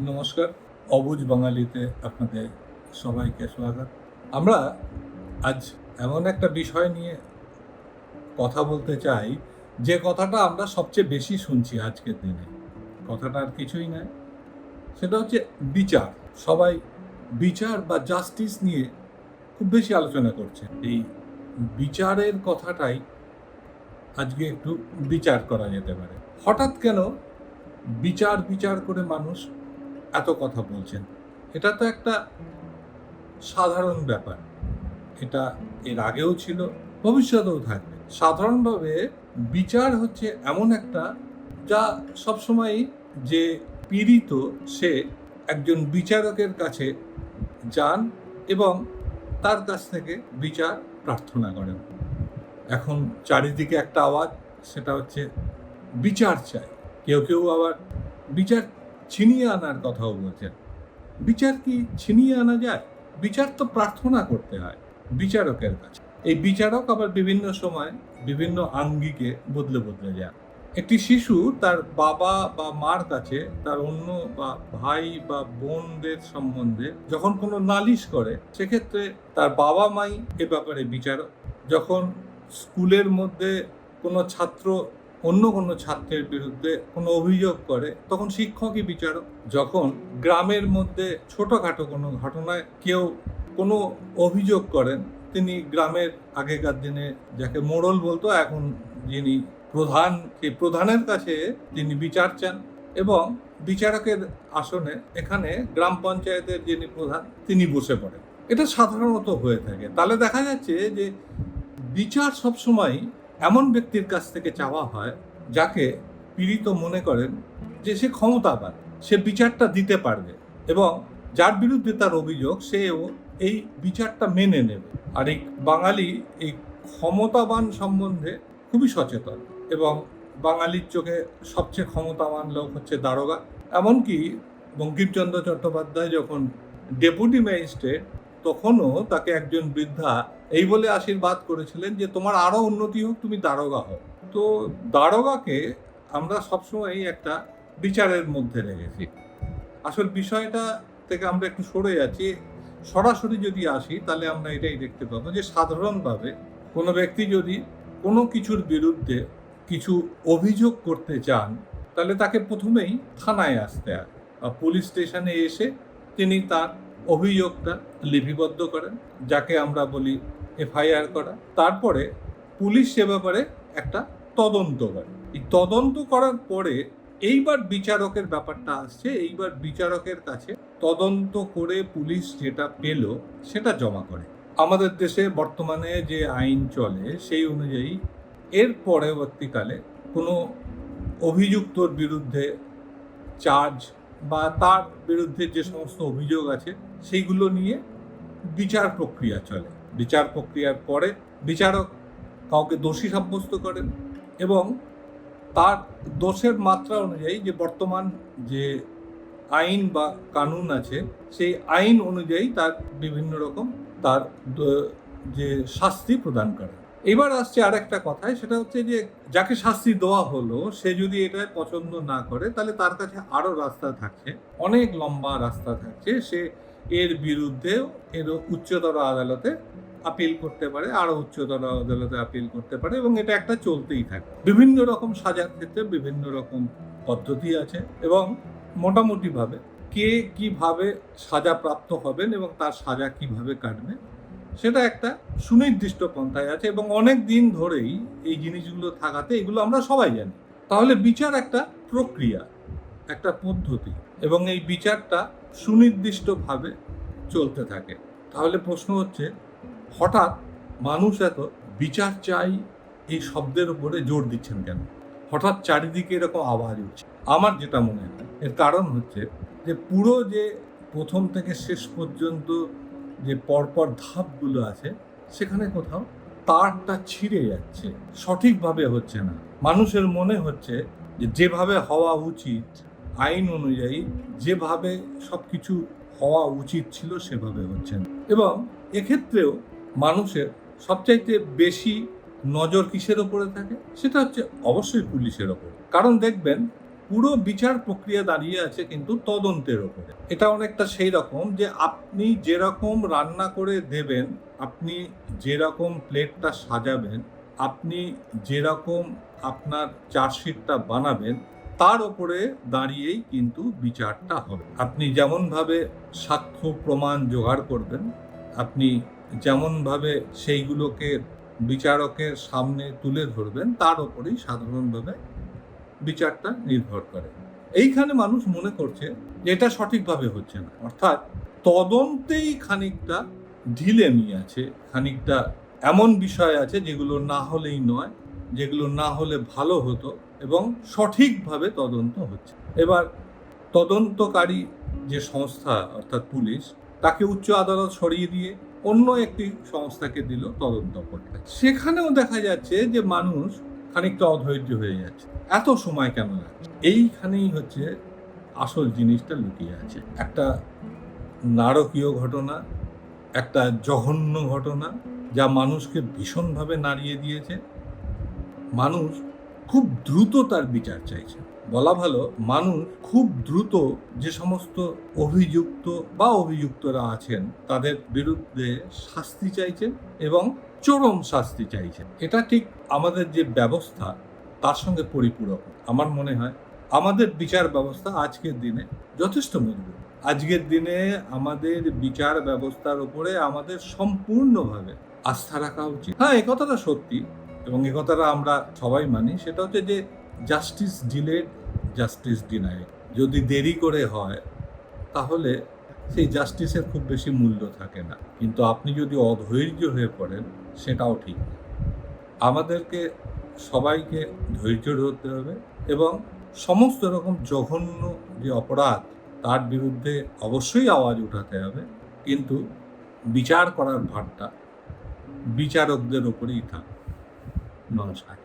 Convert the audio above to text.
নমস্কার। অবুজ বাঙালিতে আপনাদের সবাইকে স্বাগত। আমরা আজ এমন একটা বিষয় নিয়ে কথা বলতে চাই, যে কথাটা আমরা সবচেয়ে বেশি শুনছি আজকের দিনে। কথাটা আর কিছুই নয়। সেটা হচ্ছে বিচার। সবাই বিচার বা জাস্টিস নিয়ে খুব বেশি আলোচনা করছে। এই বিচারের কথাটাই আজকে একটু বিচার করা যেতে পারে। হঠাৎ কেন বিচার বিচার করে মানুষ এত কথা বলছেন। এটা তো একটা সাধারণ ব্যাপার। এটা এর আগেও ছিল, ভবিষ্যতেও থাকবে। সাধারণভাবে বিচার হচ্ছে এমন একটা যা সবসময় যে পীড়িত সে একজন বিচারকের কাছে যান এবং তার কাছ থেকে বিচার প্রার্থনা করেন। এখন চারিদিকে একটা আওয়াজ, সেটা হচ্ছে বিচার চাই। কেউ কেউ আবার বিচার ছিনিয়ে আনার কথাও বলছেন। বিচার কি ছিনিয়ে আনা যায়? বিচার তো প্রার্থনা করতে হয় বিচারকের কাছে। এই বিচারক আবার বিভিন্ন সময় বিভিন্ন আঙ্গিকে বদলে বদলে যায়। একটি শিশু তার বাবা বা মার কাছে তার অন্য বা ভাই বা বোনদের সম্বন্ধে যখন কোনো নালিশ করে, সেক্ষেত্রে তার বাবা মাই এ ব্যাপারে বিচারক। যখন স্কুলের মধ্যে কোনো ছাত্র অন্য কোনো ছাত্রের বিরুদ্ধে কোনো অভিযোগ করে, তখন শিক্ষকই বিচারক। যখন গ্রামের মধ্যে ছোটোখাটো কোনো ঘটনায় কেউ কোনো অভিযোগ করেন, তিনি গ্রামের আগেকার দিনে যাকে মোড়ল বলতো, এখন যিনি প্রধান, সেই প্রধানের কাছে তিনি বিচার চান এবং বিচারকের আসনে এখানে গ্রাম পঞ্চায়েতের যিনি প্রধান, তিনি বসে পড়েন। এটা সাধারণত হয়ে থাকে। তাহলে দেখা যাচ্ছে যে বিচার সবসময় এমন ব্যক্তির কাছ থেকে চাওয়া হয় যাকে পীড়িত মনে করেন যে সে ক্ষমতাবান, সে বিচারটা দিতে পারবে এবং যার বিরুদ্ধে তার অভিযোগ, সেও এই বিচারটা মেনে নেবে। আর এই বাঙালি এই ক্ষমতাবান সম্বন্ধে খুবই সচেতন এবং বাঙালির চোখে সবচেয়ে ক্ষমতাবান লোক হচ্ছে দারোগা। এমনকি বঙ্কিমচন্দ্র চট্টোপাধ্যায় যখন ডেপুটি ম্যাজিস্ট্রেট তখনও তাকে একজন বৃদ্ধা এই বলে আশীর্বাদ করেছিলেন যে তোমার আরও উন্নতি হোক, তুমি দারোগা হও। তো দারোগাকে আমরা সবসময় একটা বিচারের মধ্যে রেখেছি। আসল বিষয়টা থেকে আমরা একটু সরে যাচ্ছি। সরাসরি যদি আসি, তাহলে আমরা এটাই দেখতে পাবো যে সাধারণভাবে কোনো ব্যক্তি যদি কোনো কিছুর বিরুদ্ধে কিছু অভিযোগ করতে চান, তাহলে তাকে প্রথমেই থানায় আসতে হয়। বা পুলিশ স্টেশনে এসে তিনি তার অভিযোগটা লিপিবদ্ধ করেন, যাকে আমরা বলি এফআইআর করা। তারপরে পুলিশ সে ব্যাপারে একটা তদন্ত করে। এই তদন্ত করার পরে এইবার বিচারকের ব্যাপারটা আসছে, এইবার বিচারকের কাছে তদন্ত করে পুলিশ যেটা পেল সেটা জমা করে। আমাদের দেশে বর্তমানে যে আইন চলে সেই অনুযায়ী এর পরবর্তীকালে কোনো অভিযুক্তর বিরুদ্ধে চার্জ বা তার বিরুদ্ধে যে সমস্ত অভিযোগ আছে, সেইগুলো নিয়ে বিচার প্রক্রিয়া চলে। বিচার প্রক্রিয়ার পরে বিচারক কাউকে দোষী সাব্যস্ত করেন এবং তার দোষের মাত্রা অনুযায়ী যে বর্তমান যে আইন বা কানুন আছে, সেই আইন অনুযায়ী তার বিভিন্ন রকম তার যে শাস্তি প্রদান করে এবার আসছে আর একটা কথায়, সেটা হচ্ছে যে যাকে শাস্তি দেওয়া হলো, সে যদি এটা পছন্দ না করে, তাহলে তার কাছে আরও রাস্তা থাকছে, অনেক লম্বা রাস্তা থাকছে। সে এর বিরুদ্ধেও এর উচ্চতর আদালতে আপিল করতে পারে, আরও উচ্চতর আদালতে আপিল করতে পারে এবং এটা একটা চলতেই থাকে। বিভিন্ন রকম সাজার ক্ষেত্রে বিভিন্ন রকম পদ্ধতি আছে এবং মোটামুটিভাবে কে কীভাবে সাজা প্রাপ্ত হবেন এবং তার সাজা কীভাবে কাটবে সেটা একটা সুনির্দিষ্ট পন্থায় আছে এবং অনেক দিন ধরেই এই জিনিসগুলো থাকাতে এগুলো আমরা সবাই জানি। তাহলে বিচার একটা প্রক্রিয়া, একটা পদ্ধতি এবং এই বিচারটা সুনির্দিষ্টভাবে চলতে থাকে। তাহলে প্রশ্ন হচ্ছে, হঠাৎ মানুষ এত বিচার চাই এই শব্দের উপরে জোর দিচ্ছেন কেন? হঠাৎ চারিদিকে এরকম আওয়াজ উঠছে। আমার যেটা মনে হয়, এর কারণ হচ্ছে যে পুরো যে প্রথম থেকে শেষ পর্যন্ত যে পরপর ধাপগুলো আছে, সেখানে কোথাও তারটা ছিঁড়ে যাচ্ছে। সঠিকভাবে হচ্ছে না। মানুষের মনে হচ্ছে যে যেভাবে হওয়া উচিত, আইন অনুযায়ী যেভাবে সব কিছু হওয়া উচিত ছিল সেভাবে হচ্ছে না। এবং এক্ষেত্রেও মানুষের সবচাইতে বেশি নজর কিসের ওপরে থাকে? সেটা হচ্ছে অবশ্যই পুলিশের ওপর। কারণ দেখবেন পুরো বিচার প্রক্রিয়া দাঁড়িয়ে আছে কিন্তু তদন্তের ওপরে। এটা অনেকটা সেই রকম যে আপনি যেরকম রান্না করে দেবেন, আপনি যেরকম প্লেটটা সাজাবেন, আপনি যেরকম আপনার চার্জশিটটা বানাবেন, তার ওপরে দাঁড়িয়েই কিন্তু বিচারটা হবে। আপনি যেমনভাবে সাক্ষ্য প্রমাণ জোগাড় করবেন, আপনি যেমনভাবে সেইগুলোকে বিচারকের সামনে তুলে ধরবেন, তার ওপরেই সাধারণভাবে বিচারটা নির্ভর করে। এইখানে মানুষ মনে করছে যে এটা সঠিকভাবে হচ্ছে না। অর্থাৎ তদন্তেই খানিকটা ঢিলেমি আছে, খানিকটা এমন বিষয় আছে যেগুলো না হলেই নয়, যেগুলো না হলে ভালো হতো এবং সঠিকভাবে তদন্ত হচ্ছে। এবার তদন্তকারী যে সংস্থা, অর্থাৎ পুলিশ, তাকে উচ্চ আদালত সরিয়ে দিয়ে অন্য একটি সংস্থাকে দিল তদন্ত করতে সেখানেও দেখা যাচ্ছে যে মানুষ খানিকটা অধৈর্য হয়ে যাচ্ছে। এত সময় কেন লাগছে এইখানেই হচ্ছে আসল জিনিসটা লুকিয়ে আছে। একটা নারকীয় ঘটনা, একটা জঘন্য ঘটনা, যা মানুষকে ভীষণভাবে নাড়িয়ে দিয়েছে। মানুষ খুব দ্রুত তার বিচার চাইছে। বলা ভালো, মানুষ খুব দ্রুত যে সমস্ত অভিযুক্ত বা অভিযুক্তরা আছেন, তাদের বিরুদ্ধে শাস্তি চাইছেন এবং চরম শাস্তি চাইছেন এটা ঠিক আমাদের যে ব্যবস্থা, তার সঙ্গে পরিপূরক। আমার মনে হয় আমাদের বিচার ব্যবস্থা আজকের দিনে যথেষ্ট মজবুত। আজকের দিনে আমাদের বিচার ব্যবস্থার উপরে আমাদের সম্পূর্ণভাবে আস্থা রাখা উচিত। হ্যাঁ এ কথাটা সত্যি এবং এ কথাটা আমরা সবাই মানি। সেটা হচ্ছে যে জাস্টিস ডিলেড জাস্টিস ডিনাইড যদি দেরি করে হয়, তাহলে সেই জাস্টিসের খুব বেশি মূল্য থাকে না। কিন্তু আপনি যদি অধৈর্য হয়ে পড়েন সেটাও ঠিক। আমাদেরকে সবাইকে ধৈর্য ধরতে হবে এবং সমস্ত রকম জঘন্য যে অপরাধ, তার বিরুদ্ধে অবশ্যই আওয়াজ উঠাতে হবে। কিন্তু বিচার করার ভারটা বিচারকদের ওপরেই থাকবে নমস্কার।